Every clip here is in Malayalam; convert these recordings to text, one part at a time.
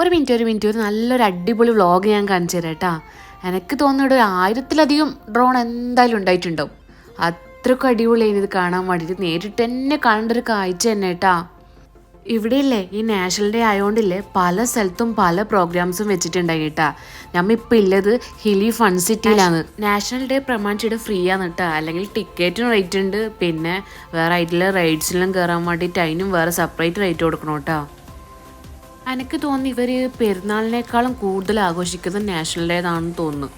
ഒരു മിനിറ്റ് ഒരു മിനിറ്റ്. ഒരു നല്ലൊരു അടിപൊളി വ്ളോഗ് ഞാൻ കാണിച്ചു തരാം കേട്ടാ. എനിക്ക് തോന്നുന്നത് ഒരു ആയിരത്തിലധികം ഡ്രോൺ എന്തായാലും ഉണ്ടായിട്ടുണ്ടാവും. അത്രക്കും അടിപൊളിയായിരുന്നു ഇത് കാണാൻ വേണ്ടിയിട്ട് നേരിട്ട് തന്നെ കാണേണ്ട ഒരു കാഴ്ച തന്നെ കേട്ടാ. ഇവിടെയില്ലേ ഈ നാഷണൽ ഡേ ആയതുകൊണ്ടില്ലേ പല സ്ഥലത്തും പല പ്രോഗ്രാംസും വെച്ചിട്ടുണ്ടായി കേട്ടാ. നമ്മ ഇല്ലത് ഹിലി ഫൺ സിറ്റിയിലാണ് നാഷണൽ ഡേ പ്രമാണിച്ചിട്ട് ഫ്രീ ആണ് കേട്ടോ. അല്ലെങ്കിൽ ടിക്കറ്റിന് റേറ്റ് ഉണ്ട്. പിന്നെ വേറെ ആയിട്ടുള്ള റൈഡ്സിലും കയറാൻ വേണ്ടിയിട്ട് അതിനും വേറെ സെപ്പറേറ്റ് റേറ്റ് കൊടുക്കണം കേട്ടോ. എനിക്ക് തോന്നുന്നു ഇവർ പെരുന്നാളിനേക്കാളും കൂടുതൽ ആഘോഷിക്കുന്നത് നാഷണൽ ഡേ ആണെന്ന് തോന്നുന്നു.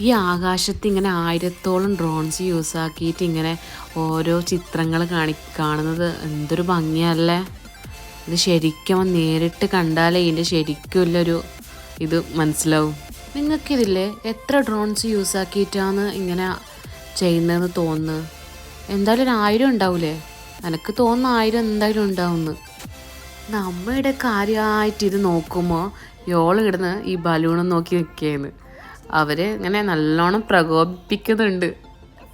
ഈ ആകാശത്ത് ഇങ്ങനെ ആയിരത്തോളം ഡ്രോൺസ് യൂസ് ആക്കിയിട്ട് ഇങ്ങനെ ഓരോ ചിത്രങ്ങൾ കാണി കാണുന്നത് എന്തൊരു ഭംഗിയല്ലേ? ഇത് ശരിക്കും നേരിട്ട് കണ്ടാലേ ഇതിന്റെ ശരിക്കുള്ളൊരു ഇത് മനസ്സിലാവും. നിങ്ങൾക്കിതില്ലേ എത്ര ഡ്രോൺസ് യൂസ് ആക്കിയിട്ടാണ് ഇങ്ങനെ ചെയ്യുന്നതെന്ന് തോന്നുന്നത് എന്തായാലും ഒരു ആയിരം ഉണ്ടാവില്ലേ എനിക്ക് തോന്നുന്ന ആയിരം എന്തായാലും ഉണ്ടാവുന്നു. നമ്മയുടെ കാര്യമായിട്ട് ഇത് നോക്കുമ്പോൾ യോൾ കിടന്ന് ഈ ബലൂണും നോക്കി നിൽക്കുകയെന്ന് അവർ ഇങ്ങനെ നല്ലോണം പ്രകോപിപ്പിക്കുന്നുണ്ട്.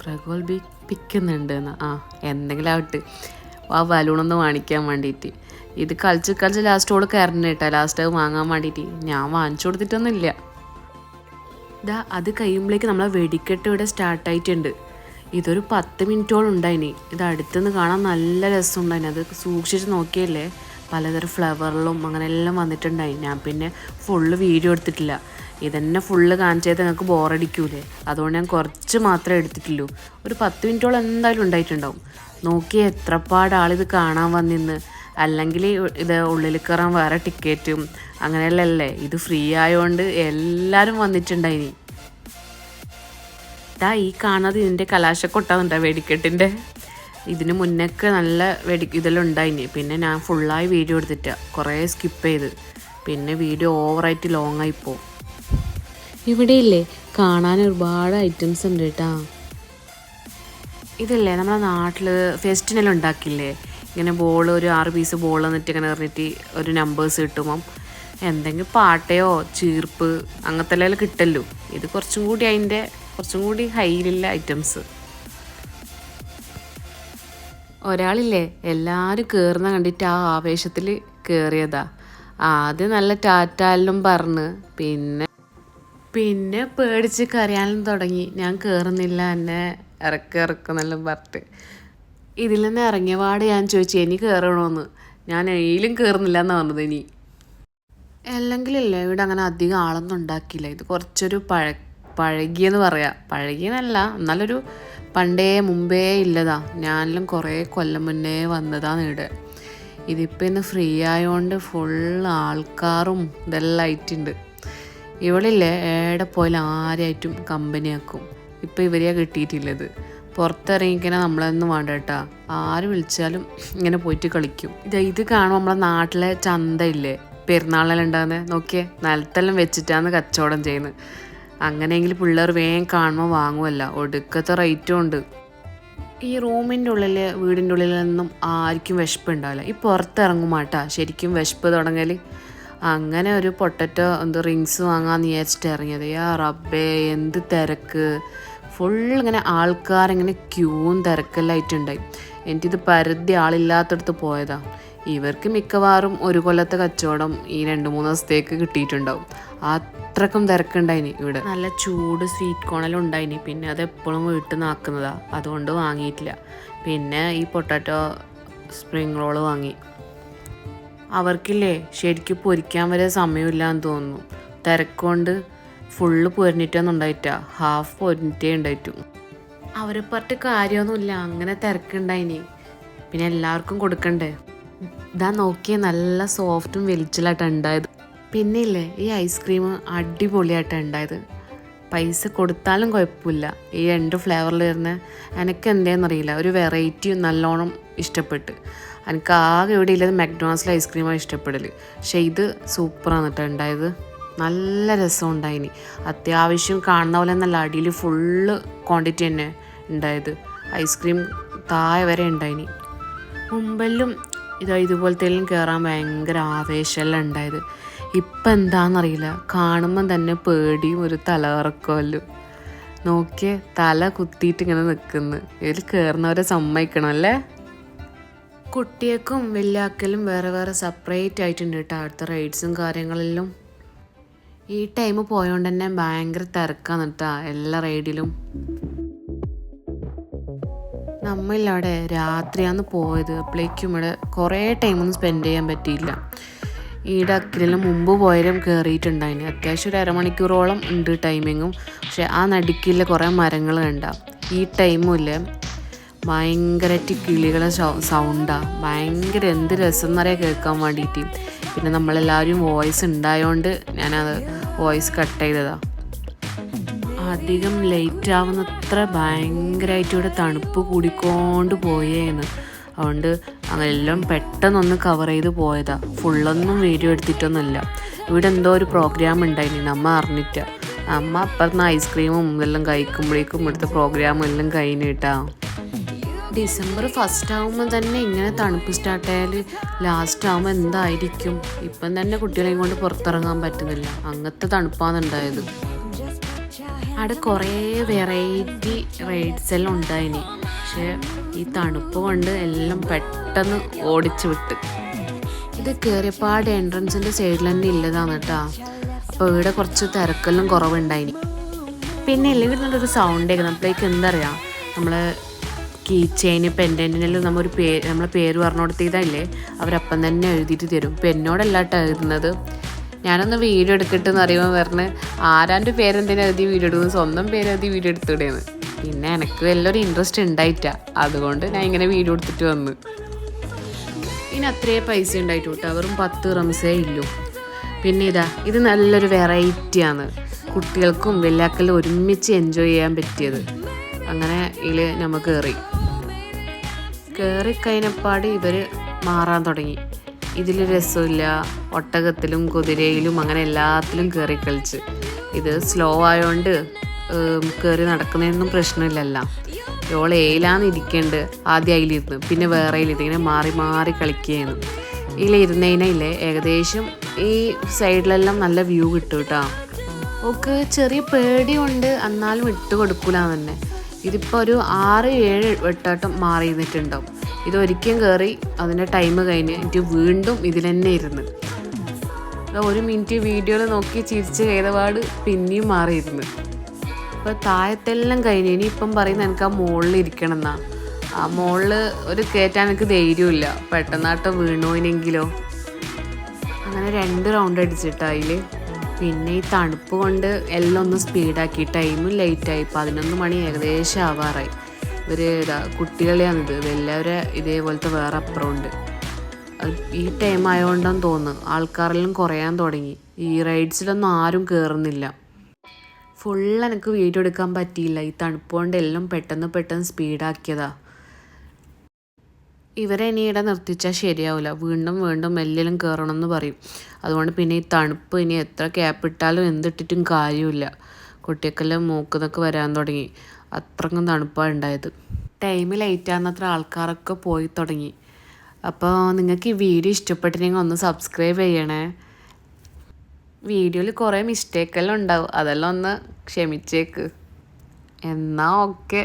പ്രകോപിപ്പിക്കുന്നുണ്ട് എന്ന് ആ എന്തെങ്കിലും ആവട്ടെ. ആ ബലൂണൊന്ന് വാങ്ങിക്കാൻ വേണ്ടിയിട്ട് ഇത് കളിച്ച് കളിച്ച് ലാസ്റ്റ് ഓൾ കേട്ടോ ലാസ്റ്റ് വാങ്ങാൻ വേണ്ടിയിട്ട് ഞാൻ വാങ്ങിച്ചു കൊടുത്തിട്ടൊന്നുമില്ല. ഇതാ അത് കഴിയുമ്പോഴേക്ക് നമ്മളെ വെടിക്കെട്ട് ഇവിടെ സ്റ്റാർട്ടായിട്ടുണ്ട് ഇതൊരു പത്ത് മിനിറ്റോളം ഉണ്ടായിനി. ഇത് അടുത്തുനിന്ന് കാണാൻ നല്ല രസമുണ്ടായിനി. അത് സൂക്ഷിച്ച് നോക്കിയല്ലേ? പലതരം ഫ്ലവറിലും അങ്ങനെ എല്ലാം വന്നിട്ടുണ്ടായി. ഞാൻ പിന്നെ ഫുള്ള് വീഡിയോ എടുത്തിട്ടില്ല. ഇതന്നെ ഫുള്ള് കാണിച്ചത് നിങ്ങൾക്ക് ബോറടിക്കൂലേ അതുകൊണ്ട് ഞാൻ കുറച്ച് മാത്രമേ എടുത്തിട്ടുള്ളൂ. ഒരു പത്ത് മിനിറ്റോളം എന്തായാലും ഉണ്ടായിട്ടുണ്ടാവും. നോക്കി എത്രപ്പാട് ആളിത് കാണാൻ വന്നിന്ന്. അല്ലെങ്കിൽ ഇത് ഉള്ളിൽ കയറാൻ വേറെ ടിക്കറ്റും അങ്ങനെയല്ലല്ലേ. ഇത് ഫ്രീ ആയതുകൊണ്ട് എല്ലാവരും വന്നിട്ടുണ്ടായിനി. ഇതാ ഈ കാണുന്നത് ഇതിന്റെ കലാശക്കൊട്ടാന്നുണ്ടാ വെടിക്കെട്ടിന്റെ ഇതിന് മുന്നൊക്കെ നല്ല വെടി ഇതെല്ലാം ഉണ്ടായിന് പിന്നെ ഞാൻ ഫുള്ളായി വീഡിയോ എടുത്തിട്ട് കുറേ സ്കിപ്പ് ചെയ്ത്. പിന്നെ വീഡിയോ ഓവറായിട്ട് ലോങ് ആയി പോകും ഇവിടെ ഇല്ലേ കാണാൻ ഒരുപാട് ഐറ്റംസ് ഉണ്ട് കേട്ടാ ഇതല്ലേ? നമ്മളെ നാട്ടിൽ ഫെസ്റ്റിനെല്ലാം ഉണ്ടാക്കില്ലേ? ഇങ്ങനെ ബോൾ ഒരു ആറ് പീസ് ബോൾ എന്നിട്ട് ഇങ്ങനെ എറിഞ്ഞിട്ട് ഒരു നമ്പേഴ്സ് കിട്ടുമ്പം എന്തെങ്കിലും പാട്ടയോ ചീർപ്പ് അങ്ങനത്തെ എല്ലാം കിട്ടല്ലോ. ഇത് കുറച്ചും കൂടി അതിന്റെ കുറച്ചും കൂടി ഹൈയിലുള്ള ഐറ്റംസ് ഒരാളില്ലേ എല്ലാവരും കയറുന്ന കണ്ടിട്ട് ആ ആവേശത്തിൽ കയറിയതാ ആദ്യം നല്ല ടാറ്റാലും പറഞ്ഞ് പിന്നെ പിന്നെ പേടിച്ച് കരയാനും തുടങ്ങി. ഞാൻ കയറുന്നില്ല എന്നെ ഇറക്കി ഇറക്കുന്നെല്ലാം പറഞ്ഞിട്ട്. ഇതിൽ നിന്ന് ഇറങ്ങിയ പാട് ഞാൻ ചോദിച്ചു ഇനി കയറണമെന്ന് ഞാൻ എയിലും കയറുന്നില്ല എന്നാണ് പറഞ്ഞത് ഇനി. അല്ലെങ്കിലല്ലേ ഇവിടെ അങ്ങനെ അധികം ആളൊന്നും ഉണ്ടാക്കിയില്ല. ഇത് കുറച്ചൊരു പഴ പഴകിയെന്ന് പറയാം. പഴകിയെന്നല്ല എന്നാലൊരു പണ്ടേ മുമ്പേ ഇല്ലതാ. ഞാനും കുറേ കൊല്ലം മുന്നേ വന്നതാണ് ഇവിടെ ഇതിപ്പോൾ ഇന്ന് ഫ്രീ ആയതുകൊണ്ട് ഫുൾ ആൾക്കാരും ഇതെല്ലാം ആയിട്ടുണ്ട്. ഇവളില്ലേ ഏടെ പോയാലും ആരായിട്ടും കമ്പനിയാക്കും ഇപ്പം ഇവരെയാണ് കിട്ടിയിട്ടില്ലത് പുറത്തിറങ്ങിക്കണ നമ്മളൊന്നും വേണ്ട കേട്ടോ ആര് വിളിച്ചാലും ഇങ്ങനെ പോയിട്ട് കളിക്കും. ഇത് ഇത് കാണുമ്പോൾ നമ്മളെ നാട്ടിലെ ചന്തയില്ലേ? ഉണ്ടാകുന്നത് നോക്കിയേ നിലത്തെല്ലാം വെച്ചിട്ടാണ് കച്ചവടം ചെയ്യുന്നത്. അങ്ങനെയെങ്കിൽ പിള്ളേർ വേഗം കാണുമ്പോൾ വാങ്ങുമല്ല ഒടുക്കത്തെ റേറ്റും ഉണ്ട്. ഈ റൂമിന്റെ ഉള്ളിൽ വീടിന്റെ ഉള്ളിലൊന്നും ആർക്കും വിശപ്പ് ഉണ്ടാവില്ല. ഈ പുറത്തിറങ്ങുമാട്ടാ. ശരിക്കും വിശപ്പ് തുടങ്ങൽ അങ്ങനെ ഒരു പൊട്ടറ്റോ എന്ത് റിങ്സ് വാങ്ങാമെന്ന് വിചാരിച്ചിട്ട് ഇറങ്ങിയത്. യാ റബ്ബേ എന്ത് തിരക്ക്. ഫുൾ ഇങ്ങനെ ആൾക്കാരിങ്ങനെ ക്യൂവും തിരക്കെല്ലാം ആയിട്ടുണ്ടായി. എനിക്കിത് പരുതി ആളില്ലാത്തടത്ത് പോയതാ. ഇവർക്ക് മിക്കവാറും ഒരു കൊല്ലത്തെ കച്ചവടം ഈ രണ്ട് മൂന്ന് ദിവസത്തേക്ക് കിട്ടിയിട്ടുണ്ടാവും. അത്രക്കും തിരക്കുണ്ടായിനി ഇവിടെ. നല്ല ചൂട് സ്വീറ്റ് കോണെല്ലാം ഉണ്ടായിനി. പിന്നെ അത് എപ്പോഴും വീട്ടിൽ നിന്ന് ആക്കുന്നതാ അതുകൊണ്ട് വാങ്ങിയിട്ടില്ല. പിന്നെ ഈ പൊട്ടാറ്റോ സ്പ്രിങ് റോൾ വാങ്ങി. അവർക്കില്ലേ ശരിക്കും പൊരിക്കാൻ വരെ സമയമില്ല എന്ന് തോന്നുന്നു. തിരക്കൊണ്ട് ഫുള്ള് പൊരിഞ്ഞിട്ടൊന്നും ഉണ്ടായിട്ടാ ഹാഫ് പൊരിഞ്ഞിട്ടേ ഉണ്ടായിട്ടു. അവരെ പറഞ്ഞിട്ട് കാര്യമൊന്നുമില്ല. അങ്ങനെ തിരക്കുണ്ടായിനി. പിന്നെ എല്ലാവർക്കും കൊടുക്കണ്ടേ? ഇതാ നോക്കിയ നല്ല സോഫ്റ്റും വെലിച്ചിലായിട്ടാണ് ഉണ്ടായത്. പിന്നെ ഇല്ലേ ഈ ഐസ്ക്രീം അടിപൊളിയായിട്ടാണ് ഉണ്ടായത്. പൈസ കൊടുത്താലും കുഴപ്പമില്ല. ഈ രണ്ട് ഫ്ലേവറിൽ വരുന്ന എനിക്ക് എന്തേന്നറിയില്ല ഒരു വെറൈറ്റി നല്ലോണം ഇഷ്ടപ്പെട്ട്. എനിക്ക് ആകെ ഇവിടെ ഇല്ലത് മക്ഡൊണാൾഡ്സിലെ ഐസ്ക്രീമാണ് ഇഷ്ടപ്പെടൽ പക്ഷേ ഇത് സൂപ്പറാണ് കേട്ടോ ഉണ്ടായത്. നല്ല രസം ഉണ്ടായിനി. അത്യാവശ്യം കാണുന്ന പോലെ നല്ല അടിയിൽ ഫുള്ള് ക്വാണ്ടിറ്റി തന്നെ ഉണ്ടായത്. ഐസ്ക്രീം താഴെ വരെ ഉണ്ടായിനി. മുമ്പെല്ലാം ഇതാ ഇതുപോലത്തെ എല്ലാം കയറാൻ ഭയങ്കര ആവേശമെല്ലാം ഉണ്ടായത്. ഇപ്പം എന്താണെന്നറിയില്ല കാണുമ്പം തന്നെ പേടിയും ഒരു തലകറക്കമല്ലോ നോക്കിയേ തല കുത്തിയിട്ട് ഇങ്ങനെ നിൽക്കുന്നു. ഇതിൽ കയറുന്നവരെ സമ്മതിക്കണം അല്ലേ? കുട്ടിയേക്കും വെല്ലാക്കലും വേറെ വേറെ സെപ്പറേറ്റ് ആയിട്ടുണ്ട് കേട്ടോ. അടുത്ത റൈഡ്സും കാര്യങ്ങളിലും ഈ ടൈം പോയോണ്ട് തന്നെ ഭയങ്കര തിരക്കാണ് കേട്ടോ എല്ലാ റൈഡിലും നമ്മളിവിടെ രാത്രിയാണ് പോയത്. അപ്പോഴേക്കും ഇവിടെ കുറേ ടൈമൊന്നും സ്പെൻഡ് ചെയ്യാൻ പറ്റിയില്ല. ഈടെ അക്കിലെല്ലാം മുമ്പ് പോയാലും കയറിയിട്ടുണ്ടായിന് അത്യാവശ്യം ഒരു അരമണിക്കൂറോളം ഉണ്ട് ടൈമിങ്ങും പക്ഷെ ആ നടുക്കില്ല കുറേ മരങ്ങൾ കണ്ട. ഈ ടൈമിൽ ഭയങ്കരമായിട്ട് കിളികളെ സൗണ്ടാണ് ഭയങ്കര എന്ത് രസം എന്നറിയാം കേൾക്കാൻ വേണ്ടിയിട്ട് പിന്നെ നമ്മളെല്ലാവരും വോയിസ് ഉണ്ടായതുകൊണ്ട് ഞാനത് വോയിസ് കട്ട് ചെയ്തതാണ് അധികം ലേറ്റ് ആവുന്നത്ര ഭയങ്കരമായിട്ട് ഇവിടെ തണുപ്പ് കൂടിക്കൊണ്ട് പോയേന്ന്. അതുകൊണ്ട് അങ്ങനെല്ലാം പെട്ടെന്നൊന്ന് കവർ ചെയ്ത് പോയതാ. ഫുള്ളൊന്നും വീഡിയോ എടുത്തിട്ടൊന്നുമില്ല. ഇവിടെ എന്തോ ഒരു പ്രോഗ്രാം ഉണ്ടായിനി അമ്മ അറിഞ്ഞിട്ട. അമ്മ അപ്പുറത്ത് ഐസ്ക്രീമും ഇതെല്ലാം കഴിക്കുമ്പോഴേക്കും ഇവിടുത്തെ പ്രോഗ്രാം എല്ലാം കഴിഞ്ഞിട്ടാ ഡിസംബർ ഫസ്റ്റ് ആകുമ്പോൾ തന്നെ ഇങ്ങനെ തണുപ്പ് സ്റ്റാർട്ട് ആയാൽ ലാസ്റ്റ് ആകുമ്പോൾ എന്തായിരിക്കും? ഇപ്പം തന്നെ കുട്ടികളെയും കൊണ്ട് പുറത്തിറങ്ങാൻ പറ്റുന്നില്ല. അങ്ങനത്തെ തണുപ്പാണ് ഉണ്ടായത്. അവിടെ കുറേ വെറൈറ്റി റൈഡ്സ് എല്ലാം ഉണ്ടായിനി പക്ഷേ ഈ തണുപ്പ് കൊണ്ട് എല്ലാം പെട്ടെന്ന് ഓടിച്ചു വിട്ട്. ഇത് കയറിയപ്പാട് എൻട്രൻസിന്റെ സൈഡിൽ തന്നെ ഇല്ലതാണ് കേട്ടോ. അപ്പോൾ ഇവിടെ കുറച്ച് തിരക്കെല്ലാം കുറവുണ്ടായിനി. പിന്നെ ഇല്ലെങ്കിൽ നല്ലൊരു സൗണ്ട് ആയിരുന്നു അപ്പോഴേക്ക് എന്തറിയാം? നമ്മൾ കീ ചെയിന് പെൻഡന്റിനെല്ലാം നമ്മൊരു പേര് നമ്മളെ പേര് പറഞ്ഞു കൊടുത്തതല്ലേ അവരപ്പം തന്നെ എഴുതിയിട്ട് തരും. ഇപ്പം എന്നോടല്ല കേട്ടോ എഴുതുന്നത്. ഞാനൊന്ന് വീഡിയോ എടുക്കട്ടെന്ന് അറിയുമ്പോൾ പറഞ്ഞ് ആരാന്റെ പേരെന്തിനാ എഴുതി വീഡിയോ എടുക്കുന്നത്? സ്വന്തം പേര് എഴുതി വീഡിയോ എടുത്തിടേന്ന്. പിന്നെ എനിക്ക് വലിയൊരു ഇൻട്രസ്റ്റ് ഉണ്ടായിട്ട. അതുകൊണ്ട് ഞാൻ ഇങ്ങനെ വീഡിയോ എടുത്തിട്ട് വന്ന്. ഇനി അത്രേ പൈസ ഉണ്ടായിട്ടു കേട്ടോ വെറും പത്ത് റംസേ ഇല്ലു പിന്നെ ഇതാ ഇത് നല്ലൊരു വെറൈറ്റിയാണ് കുട്ടികൾക്കും വെല്ലാക്കലും ഒരുമിച്ച് എൻജോയ് ചെയ്യാൻ പറ്റിയത്. അങ്ങനെ ഇതിൽ നമ്മൾ കയറി കയറി കഴിഞ്ഞപ്പാട് ഇവർ മാറാൻ തുടങ്ങി. ഇതിൽ രസമില്ല. ഒട്ടകത്തിലും കുതിരയിലും അങ്ങനെ എല്ലാത്തിലും കയറി കളിച്ച്. ഇത് സ്ലോ ആയതുകൊണ്ട് കയറി നടക്കുന്നതിനൊന്നും പ്രശ്നമില്ലല്ല. ഓൾ ഏയിലാന്ന് ഇരിക്കേണ്ടത് ആദ്യം അതിലിരുന്ന്. പിന്നെ വേറെ അതിലിരുന്ന്. ഇങ്ങനെ മാറി മാറി കളിക്കുകയാണ്. ഇതിലിരുന്നതിനില്ലേ ഏകദേശം ഈ സൈഡിലെല്ലാം നല്ല വ്യൂ കിട്ടും കേട്ടോ ഓക്ക് ചെറിയ പേടിയുണ്ട്. എന്നാലും ഇട്ട് കൊടുക്കൂല തന്നെ. ഇതിപ്പോൾ ഒരു ആറ് ഏഴ് വെട്ടാട്ടം മാറി നിന്നിട്ടുണ്ടാവും ഇതൊരിക്കലും കയറി അതിന്റെ ടൈം കഴിഞ്ഞ് എനിക്ക് വീണ്ടും ഇതിൽ തന്നെ ഇരുന്ന്. ഒരു മിനിറ്റ് വീഡിയോയിൽ നോക്കി ചിരിച്ച് ചെയ്തപാട് പിന്നെയും മാറിയിരുന്നു. അപ്പോൾ താഴത്തെല്ലാം കഴിഞ്ഞ് ഇനി ഇപ്പം പറയുന്നത് എനിക്ക് ആ മുകളിൽ ഇരിക്കണം എന്നാ ആ മുകളിൽ ഒരു കയറ്റാൻ എനിക്ക് ധൈര്യമില്ല പെട്ടെന്നാട്ടോ വീണുപോയിനെങ്കിലോ അങ്ങനെ രണ്ട് റൗണ്ട് അടിച്ചിട്ട് അതിൽ പിന്നെ ഈ തണുപ്പ് കൊണ്ട് എല്ലാം ഒന്ന് സ്പീഡാക്കി ടൈമും ലേറ്റായി പതിനൊന്ന് മണി ഏകദേശം ആവാറായി. ഇവർ ഇതാ കുട്ടികളെയാണിത് ഇതെല്ലാവരും ഇതേപോലത്തെ വേറെ അപ്പുറമുണ്ട്. ഈ ടൈം ആയതുകൊണ്ടാന്ന് തോന്നുന്നു. ആൾക്കാരെല്ലാം കുറയാൻ തുടങ്ങി. ഈ റൈഡ്സിലൊന്നും ആരും കയറുന്നില്ല ഫുൾ എനിക്ക് വീഡിയോ എടുക്കാൻ പറ്റിയില്ല. ഈ തണുപ്പ് കൊണ്ട് എല്ലാം പെട്ടെന്ന് പെട്ടെന്ന് സ്പീഡാക്കിയതാ ഇവരെ ഇനി ഇവിടെ നിർത്തിച്ചാൽ ശരിയാവില്ല വീണ്ടും വീണ്ടും എല്ലാം കയറണമെന്ന് പറയും. അതുകൊണ്ട് പിന്നെ ഈ തണുപ്പ് ഇനി എത്ര ക്യാപ്പ് ഇട്ടാലും എന്തിട്ടിട്ടും കാര്യമില്ല. കുട്ടികൾക്കെല്ലാം മൂക്കുന്നൊക്കെ വരാൻ തുടങ്ങി. അത്രക്കും തണുപ്പാണ് ഉണ്ടായത്. ടൈം ലേറ്റാകുന്നത്ര ആൾക്കാരൊക്കെ പോയി തുടങ്ങി. അപ്പോൾ നിങ്ങൾക്ക് ഈ വീഡിയോ ഇഷ്ടപ്പെട്ടിട്ടുണ്ടെങ്കിൽ ഒന്ന് സബ്സ്ക്രൈബ് ചെയ്യണേ. വീഡിയോയിൽ കുറേ മിസ്റ്റേക്കെല്ലാം ഉണ്ടാവും. അതെല്ലാം ഒന്ന് ക്ഷമിച്ചേക്ക്. എന്നാൽ ഓക്കെ